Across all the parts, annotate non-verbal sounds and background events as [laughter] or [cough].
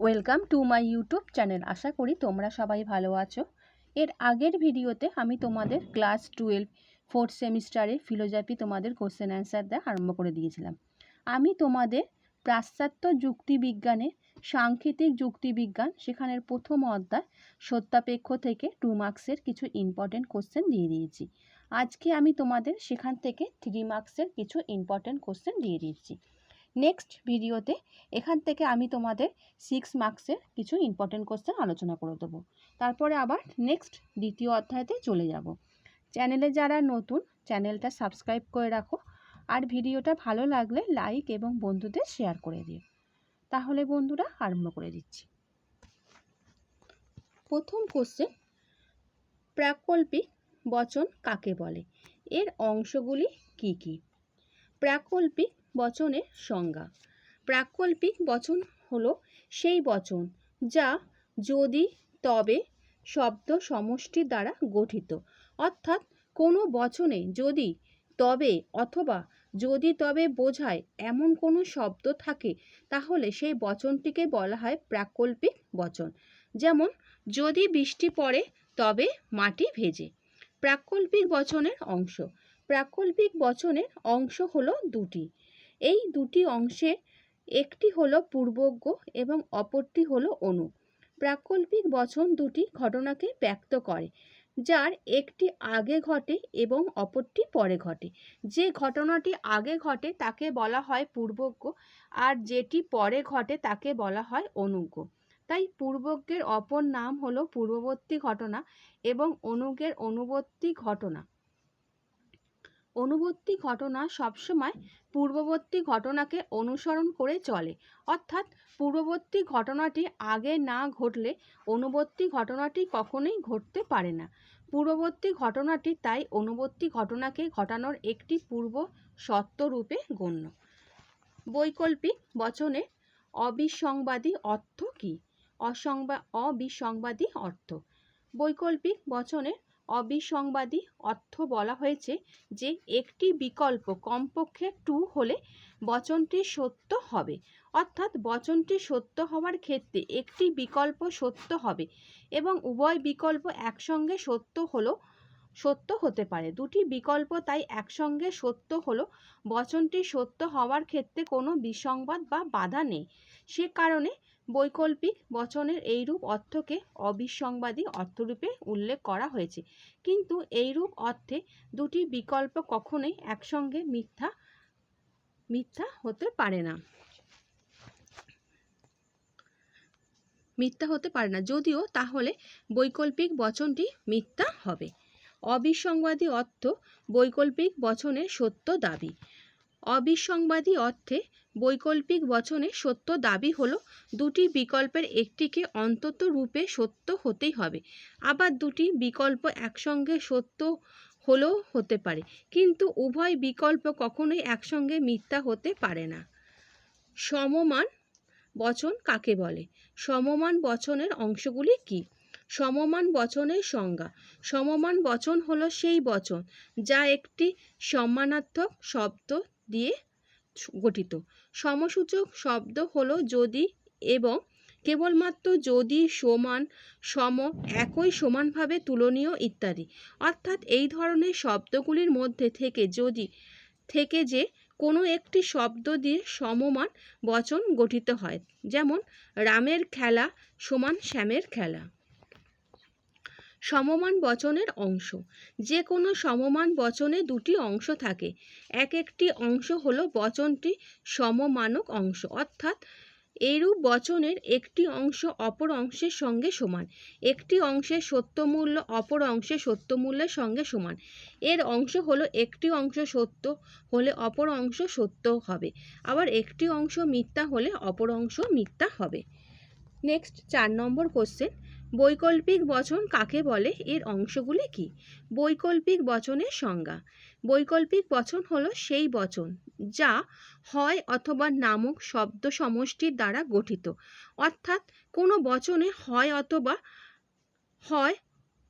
Welcome to my YouTube channel আশা করি তোমরা সবাই ভালো আছো। এর আগের ভিডিওতে আমি তোমাদের ক্লাস টুয়েলভ ফোর্থ সেমিস্টারে ফিলোজফি তোমাদের কোশ্চেন অ্যান্সার দেওয়া আরম্ভ করে দিয়েছিলাম। আমি তোমাদের পাশ্চাত্য যুক্তিবিজ্ঞানে সাংকেতিক যুক্তিবিজ্ঞান সেখানের প্রথম অধ্যায় সত্যাপেক্ষ থেকে টু মার্কসের কিছু ইম্পর্টেন্ট কোশ্চেন দিয়ে দিয়েছি। আজকে আমি তোমাদের সেখান থেকে থ্রি মার্কসের কিছু ইম্পর্টেন্ট কোশ্চেন দিয়ে দিচ্ছি। নেক্সট ভিডিওতে এখান থেকে আমি তোমাদের সিক্স মার্কসের কিছু ইম্পর্টেন্ট কোশ্চেন আলোচনা করে দেবো। তারপরে আবার নেক্সট দ্বিতীয় অধ্যায়তে চলে যাব। চ্যানেলে যারা নতুন চ্যানেলটা সাবস্ক্রাইব করে রাখো আর ভিডিওটা ভালো লাগলে লাইক এবং বন্ধুদের শেয়ার করে দিও। তাহলে বন্ধুরা, আরম্ভ করে দিচ্ছি। প্রথম কোশ্চেন প্রাকল্পিক বচন কাকে বলে? এর অংশগুলি কি কি? প্রাকল্পিক বচনের সংজ্ঞা। প্রাকল্পিক বচন হলো সেই বচন যা যদি তবে শব্দ সমষ্টি দ্বারা গঠিত। অর্থাৎ কোনো বচনে যদি তবে অথবা যদি তবে বোঝায় এমন কোনো শব্দ থাকে, তাহলে সেই বচনটিকে বলা হয় প্রাকল্পিক বচন। যেমন, যদি বৃষ্টি পড়ে, তবে মাটি ভেজে। প্রাকল্পিক বচনের অংশ। প্রাকল্পিক বচনের অংশ হলো দুটি। এই দুটি অংশে একটি হলো পূর্বজ্ঞ এবং অপরটি হলো অনু। প্রাকল্পিক বচন দুটি ঘটনাকে ব্যক্ত করে, যার একটি আগে ঘটে এবং অপরটি পরে ঘটে। যে ঘটনাটি আগে ঘটে তাকে বলা হয় পূর্বজ্ঞ, আর যেটি পরে ঘটে তাকে বলা হয় অনুজ্ঞ। তাই পূর্বজ্ঞের অপর নাম হলো পূর্ববর্তী ঘটনা এবং অনুজ্ঞের অনুবর্তী ঘটনা। অনুবর্তী ঘটনা সবসময় পূর্ববর্তী ঘটনাকে অনুসরণ করে চলে। অর্থাৎ পূর্ববর্তী ঘটনাটি আগে না ঘটলে অনুবর্তী ঘটনাটি কখনোই ঘটতে পারে না। পূর্ববর্তী ঘটনাটি তাই অনুবর্তী ঘটনাকে ঘটানোর একটি পূর্ব সত্ত্বরূপে গণ্য। বৈকল্পিক বচনে অবিসংবাদী অর্থ কী? অসংবা, অবিসংবাদী অর্থ। বৈকল্পিক বচনে অবিসংবাদী অর্থ বলা হয়েছে যে একটি বিকল্প কমপক্ষে টু হলে বচনটি সত্য হবে। অর্থাৎ বচনটি সত্য হওয়ার ক্ষেত্রে একটি বিকল্প সত্য হবে এবং উভয় বিকল্প একসঙ্গে সত্য হলো, সত্য হতে পারে। দুটি বিকল্প তাই একসঙ্গে সত্য হলো, বচনটি সত্য হওয়ার ক্ষেত্রে কোনো বিসংবাদ বা বাধা নেই। সে কারণে বৈকল্পিক বচনের এইরূপ অর্থকে অবিসংবাদী অর্থরূপে উল্লেখ করা হয়েছে। কিন্তু এইরূপ অর্থে দুটি বিকল্প কখনোই একসঙ্গে মিথ্যা মিথ্যা হতে পারে না। মিথ্যা হতে পারে না। যদিও তাহলে বৈকল্পিক বচনটি মিথ্যা হবে। অবিসংবাদী অর্থ বৈকল্পিক বচনের সত্য দাবি। অবিসংবাদী অর্থে বৈকল্পিক বচনে সত্য দাবি হলো, দুটি বিকল্পের একটিকে অন্তত রূপে সত্য হতেই হবে। আবার দুটি বিকল্প একসঙ্গে সত্য হলেও হতে পারে, কিন্তু উভয় বিকল্প কখনোই একসঙ্গে মিথ্যা হতে পারে না। সমমান বচন কাকে বলে? সমমান বচনের অংশগুলি কি? সমমান বচনের সংজ্ঞা। সমমান বচন হলো সেই বচন যা একটি সম্মানার্থক শব্দ দিয়ে গঠিত। সমসূচক শব্দ হলো যদি এবং কেবলমাত্র যদি সমান, সম, একই সমানভাবে তুলনীয় ইত্যাদি। অর্থাৎ এই ধরনের শব্দগুলির মধ্যে থেকে যদি, থেকে যে কোনো একটি শব্দ দিয়ে সমমান বচন গঠিত হয়। যেমন, রামের খেলা সমান শ্যামের খেলা। সমমান বচনের অংশ। যে কোনো সমমান বচনে দুটি অংশ থাকে। এক একটি অংশ হলো বচনটি সমমানক অংশ। অর্থাৎ এরূপ বচনের একটি অংশ অপর অংশের সঙ্গে সমান। একটি অংশের সত্যমূল্য অপর অংশের সত্যমূল্যের সঙ্গে সমান। এর অংশ হলো একটি অংশ সত্য হলে অপর অংশ সত্য হবে। আবার একটি অংশ মিথ্যা হলে অপর অংশ মিথ্যা হবে। নেক্সট চার নম্বর কোশ্চেন বৈকল্পিক বচন কাকে বলে? এর অংশগুলি কি? বৈকল্পিক বচনের সংজ্ঞা। বৈকল্পিক বচন হলো সেই বচন যা হয় অথবা নামক শব্দ সমষ্টির দ্বারা গঠিত। অর্থাৎ কোনো বচনে হয় অথবা হয়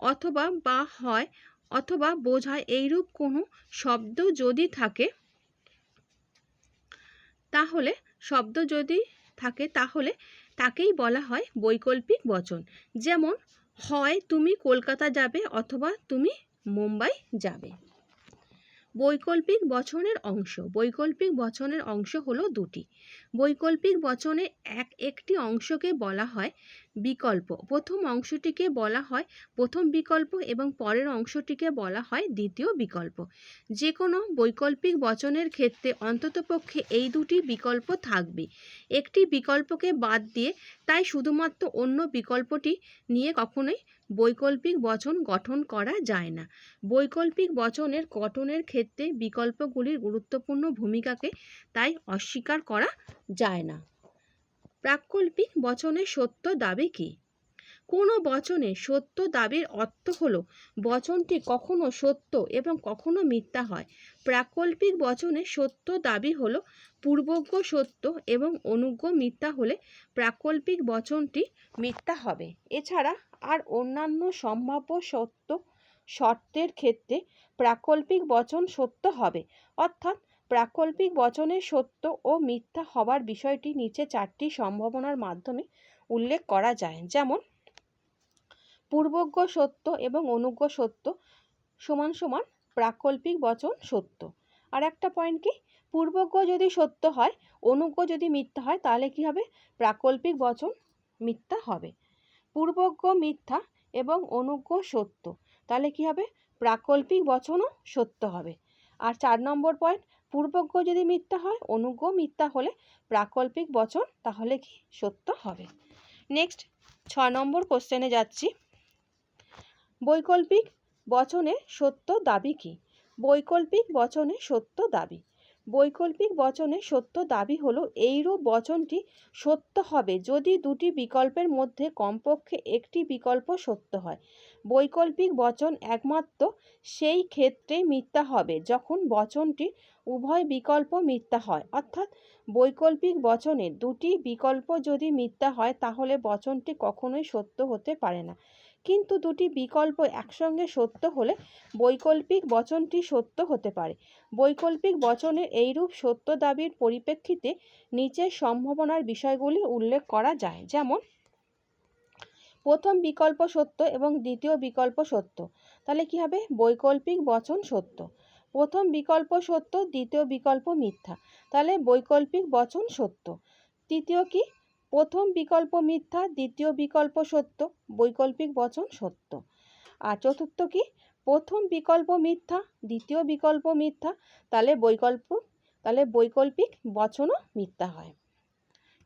অথবা বা হয় অথবা বোঝায় এইরূপ কোনো শব্দ যদি থাকে, তাহলে শব্দ যদি থাকে তাহলে তাকেই বলা হয় বৈকল্পিক বচন। যেমন হয় তুমি কলকাতা যাবে অথবা তুমি মুম্বাই যাবে। বৈকল্পিক বচনের অংশ। বৈকল্পিক বচনের অংশ হলো দুটি। বৈকল্পিক বচনে এক একটি অংশকে বলা হয় বিকল্প। প্রথম অংশটিকে বলা হয় প্রথম বিকল্প এবং পরের অংশটিকে বলা হয় দ্বিতীয় বিকল্প। যে কোনো বৈকল্পিক বচনের ক্ষেত্রে অন্ততপক্ষে এই দুটি বিকল্প থাকবে। একটি বিকল্পকে বাদ দিয়ে তাই শুধুমাত্র অন্য বিকল্পটি নিয়ে কখনোই বৈকল্পিক বচন গঠন করা যায় না। বৈকল্পিক বচনের গঠনের ক্ষেত্রে বিকল্পগুলির গুরুত্বপূর্ণ ভূমিকাকে তাই অস্বীকার করা যায় না। প্রাকল্পিক বচনের সত্য দাবি কী? কোনো বচনে সত্য দাবির অর্থ হল, বচনটি কখনো সত্য এবং কখনো মিথ্যা হয়। প্রাকল্পিক বচনে সত্য দাবি হল, পূর্বজ্ঞ সত্য এবং অনুজ্ঞ মিথ্যা হলে প্রাকল্পিক বচনটি মিথ্যা হবে। এছাড়া আর অন্যান্য সম্ভাব্য সত্য, শর্তের ক্ষেত্রে প্রাকল্পিক বচন সত্য হবে। অর্থাৎ প্রাকল্পিক বচনের সত্য ও মিথ্যা হবার বিষয়টি নিচে চারটি সম্ভাবনার মাধ্যমে উল্লেখ করা যায়। যেমন পূর্বজ্ঞ সত্য এবং অনুজ্ঞ সত্য সমান সমান প্রাকল্পিক বচন সত্য। আর একটা পয়েন্ট কি? পূর্বজ্ঞ যদি সত্য হয়, অনুজ্ঞ যদি মিথ্যা হয়, তাহলে কি হবে? প্রাকল্পিক বচন মিথ্যা হবে। পূর্বজ্ঞ মিথ্যা এবং অনুজ্ঞ সত্য, তাহলে কি হবে? প্রাকল্পিক বচনও সত্য হবে। আর চার নম্বর পয়েন্ট পূর্বজ্ঞ যদি মিথ্যা হয়, অনুজ্ঞ মিথ্যা হলে প্রাকল্পিক বচন তাহলে কি? সত্য হবে। নেক্সট ছ নম্বর কোশ্চেনে যাচ্ছি। বৈকল্পিক বচনে সত্য দাবি কী? বৈকল্পিক বচনে সত্য দাবি। বৈকল্পিক বচনে সত্য দাবি হলো এইরূপ বচনটি সত্য হবে যদি দুটি বিকল্পের মধ্যে কমপক্ষে একটি বিকল্প সত্য হয়। বৈকল্পিক বচন একমাত্র সেই ক্ষেত্রে মিথ্যা হবে যখন বচনটি উভয় বিকল্প মিথ্যা হয়। অর্থাৎ বৈকল্পিক বচনে দুটি বিকল্প যদি মিথ্যা হয় তাহলে বচনটি কখনোই সত্য হতে পারে না। কিন্তু দুটি বিকল্প একসঙ্গে সত্য হলে বৈকল্পিক বচনটি সত্য হতে পারে। বৈকল্পিক বচনের এইরূপ সত্য দাবির পরিপ্রেক্ষিতে নিচের সম্ভাবনার বিষয়গুলি উল্লেখ করা যায়, যেমন প্রথম বিকল্প সত্য এবং দ্বিতীয় বিকল্প সত্য। তাহলে কি হবে? বৈকল্পিক বচন সত্য। প্রথম বিকল্প সত্য, দ্বিতীয় বিকল্প মিথ্যা। তাহলে বৈকল্পিক বচন সত্য। তৃতীয় কি? প্রথম বিকল্প মিথ্যা, দ্বিতীয় বিকল্প সত্য, বৈকল্পিক বচন সত্য। আর চতুর্থ কি? প্রথম বিকল্প মিথ্যা, দ্বিতীয় বিকল্প মিথ্যা, তাহলে বৈকল্প, তাহলে বৈকল্পিক বচনও মিথ্যা হয়।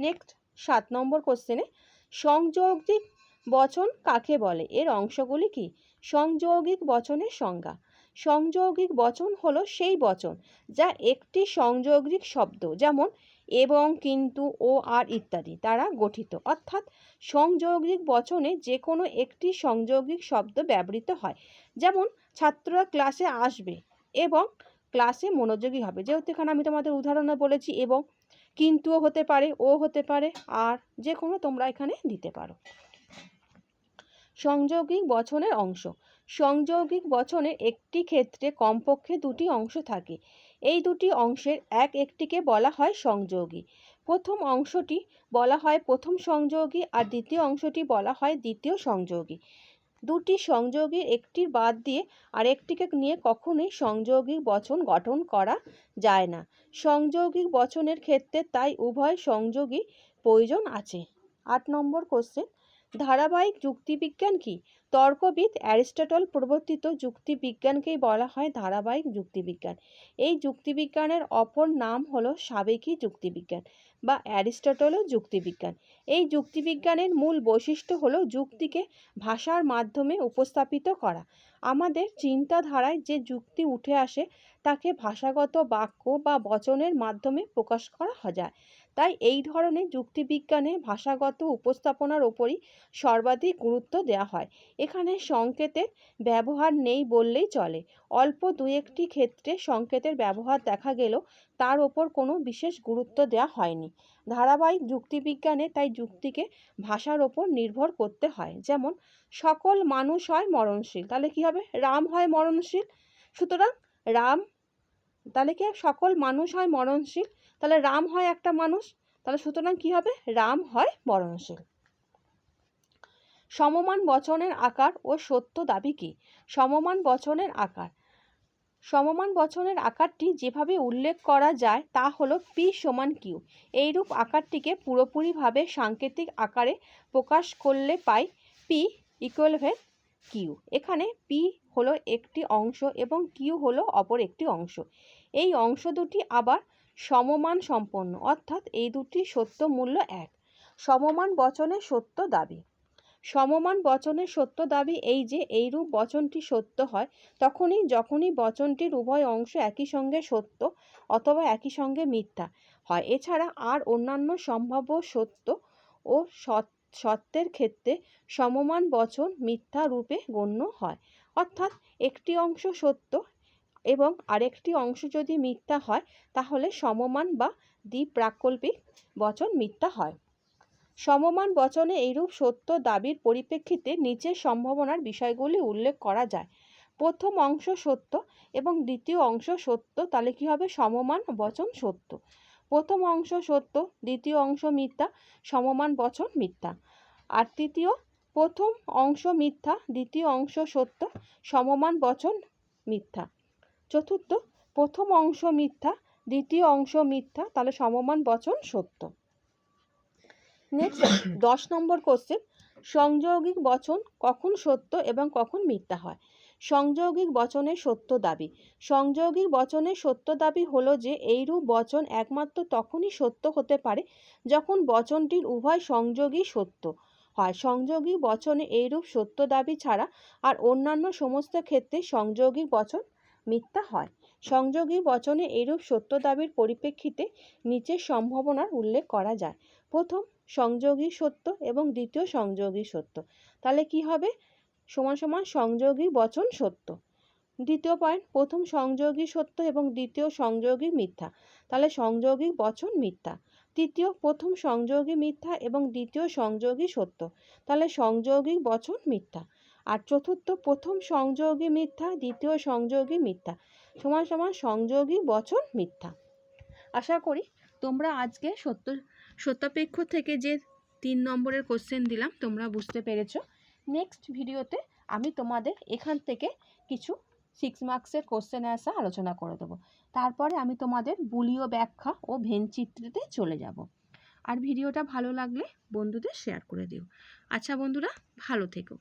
নেক্সট সাত নম্বর কোশ্চেনে সংযোগিক বচন কাকে বলে? এর অংশগুলি কি? সংযোগিক বচনের সংজ্ঞা। সংযোগিক বচন হলো সেই বচন যা একটি সংযোগিক শব্দ, যেমন এবং কিন্তু ও আর ইত্যাদি দ্বারা গঠিত। অর্থাৎ সংযোগিক বচনে যে কোনো একটি সংযোগিক শব্দ ব্যবহৃত হয়। যেমন, ছাত্ররা ক্লাসে আসবে এবং ক্লাসে মনোযোগী হবে। যেহেতু এখানে আমি তোমাদের উদাহরণে বলেছি এবং কিন্তুও হতে পারে ও হতে পারে, আর যে কোনো তোমরা এখানে দিতে পারো। সংযোগিক বচনের অংশ। সংযোগিক বচনের একটি ক্ষেত্রে কমপক্ষে দুটি অংশ থাকে। এই দুটি অংশের এক একটিকে বলা হয় সংযোগী। প্রথম অংশটি বলা হয় প্রথম সংযোগী আর দ্বিতীয় অংশটি বলা হয় দ্বিতীয় সংযোগী। দুটি সংযোগীর একটির বাদ দিয়ে আরেকটিকে নিয়ে কখনোই সংযোগী বচন গঠন করা যায় না। সংযোগিক বচনের ক্ষেত্রে তাই উভয় সংযোগী প্রয়োজন আছে। আট নম্বর কোশ্চেন ধারাবাহিক যুক্তিবিজ্ঞান কি? তর্কবিদ অ্যারিস্টটল প্রবর্তিত যুক্তিবিজ্ঞানকেই বলা হয় ধারাবাহিক যুক্তিবিজ্ঞান। এই যুক্তিবিজ্ঞানের অপর নাম হলো সাবেকি যুক্তিবিজ্ঞান বা অ্যারিস্টটলের যুক্তিবিজ্ঞান। এই যুক্তিবিজ্ঞানের মূল বৈশিষ্ট্য হলো যুক্তিকে ভাষার মাধ্যমে উপস্থাপিত করা। আমাদের চিন্তাধারায় যে যুক্তি উঠে আসে, তাকে ভাষাগত বাক্য বা বচনের মাধ্যমে প্রকাশ করা যায়। তাই এই ধরনের যুক্তিবিজ্ঞানে ভাষাগত উপস্থাপনার ওপরই সর্বাধিক গুরুত্ব দেওয়া হয়। এখানে সংকেতের ব্যবহার নেই বললেই চলে। অল্প দু একটি ক্ষেত্রে সংকেতের ব্যবহার দেখা গেলেও তার ওপর কোনো বিশেষ গুরুত্ব দেওয়া হয়নি। ধারাবাহিক যুক্তিবিজ্ঞানে তাই যুক্তিকে ভাষার ওপর নির্ভর করতে হয়। যেমন, সকল মানুষ হয় মরণশীল। তাহলে কি হবে? রাম হয় মরণশীল। সুতরাং রাম, তাহলে কি সকল মানুষ হয় মরণশীল। তাহলে রাম হয় একটা মানুষ, তাহলে সুতরাং কি হবে? রাম হয় মরণশীল। সমমান বচনের আকার ও সত্য দাবি কি? সমমান বচনের আকার। সমমান বচনের আকারটি যেভাবে উল্লেখ করা যায়, তা হলো পি সমান কিউ এইরূপ আকারটিকে পুরোপুরিভাবে সাংকেতিক আকারে প্রকাশ করলে পাই পি ইকুয়ালভেট কিউ এখানে পি হলো একটি অংশ এবং কিউ হলো অপর একটি অংশ। এই অংশ দুটি আবার সমমান সম্পন্ন। অর্থাৎ এই দুটি সত্য মূল্য এক। সমমান বচনের সত্য দাবি। সমমান বচনের সত্য দাবি এই যে, এইরূপ বচনটি সত্য হয়, তখনই যখনই বচনটির উভয় অংশ একই সঙ্গে সত্য অথবা একই সঙ্গে মিথ্যা হয়। এছাড়া আর অন্যান্য সম্ভাব্য সত্য ও সত্যের ক্ষেত্রে সমমান বচন মিথ্যা রূপে গণ্য হয়। অর্থাৎ একটি অংশ সত্য এবং আরেকটি অংশ যদি মিথ্যা হয়, তাহলে সমমান বা দ্বিপ্রাকল্পিক বচন মিথ্যা হয়। সমমান বচনে এইরূপ সত্য দাবির পরিপ্রেক্ষিতে নিচের সম্ভাবনার বিষয়গুলি উল্লেখ করা যায়। প্রথম অংশ সত্য এবং দ্বিতীয় অংশ সত্য, তাহলে কি হবে? সমমান বচন সত্য। প্রথম অংশ সত্য, দ্বিতীয় অংশ মিথ্যা, সমমান বচন মিথ্যা। আর তৃতীয়, প্রথম অংশ মিথ্যা, দ্বিতীয় অংশ সত্য, সমমান বচন মিথ্যা। চতুর্থ, প্রথম অংশ মিথ্যা, দ্বিতীয় অংশ মিথ্যা, তাহলে সমমান বচন সত্য। নেক্সট [coughs] দশ নম্বর কোশ্চেন সংযৌগিক বচন কখন সত্য এবং কখন মিথ্যা হয়? সংযৌগিক বচনের সত্য দাবি। সংযোগিক বচনের সত্য দাবি হলো যে, এইরূপ বচন একমাত্র তখনই সত্য হতে পারে যখন বচনটির উভয় সংযোগই সত্য হয়। সংযোগী বচনে এইরূপ সত্য দাবি ছাড়া আর অন্যান্য সমস্ত ক্ষেত্রে সংযোগিক বচন মিথ্যা হয়। সংযোগী বচনে এইরূপ সত্য দাবির পরিপ্রেক্ষিতে নিচের সম্ভাবনার উল্লেখ করা যায়। প্রথম, সংযোগী সত্য এবং দ্বিতীয়, সংযোগী সত্য। তাহলে কি হবে? সমান সমান সংযোগী বচন সত্য। দ্বিতীয় পয়েন্ট প্রথম সংযোগী সত্য এবং দ্বিতীয় সংযোগী মিথ্যা। তাহলে সংযোগী বচন মিথ্যা। তৃতীয়, প্রথম সংযোগী মিথ্যা এবং দ্বিতীয় সংযোগী সত্য। তাহলে সংযোগী বচন মিথ্যা। আর চতুর্থ, প্রথম সংযোগী মিথ্যা, দ্বিতীয় সংযোগী মিথ্যা। সমান সমান সংযোগী বচন মিথ্যা। আশা করি তোমরা আজকে সত্য, সত্যাপেক্ষ থেকে যে তিন নম্বরের কোশ্চেন দিলাম, তোমরা বুঝতে পেরেছ। নেক্সট ভিডিওতে আমি তোমাদের এখান থেকে কিছু সিক্স মার্কসের কোশ্চেন আসা আলোচনা করে দেবো। তারপরে আমি তোমাদের বুলীয় ব্যাখ্যা ও ভেনচিত্রিতে চলে যাব। আর ভিডিওটা ভালো লাগলে বন্ধুদের শেয়ার করে দিও। আচ্ছা বন্ধুরা, ভালো থেকো।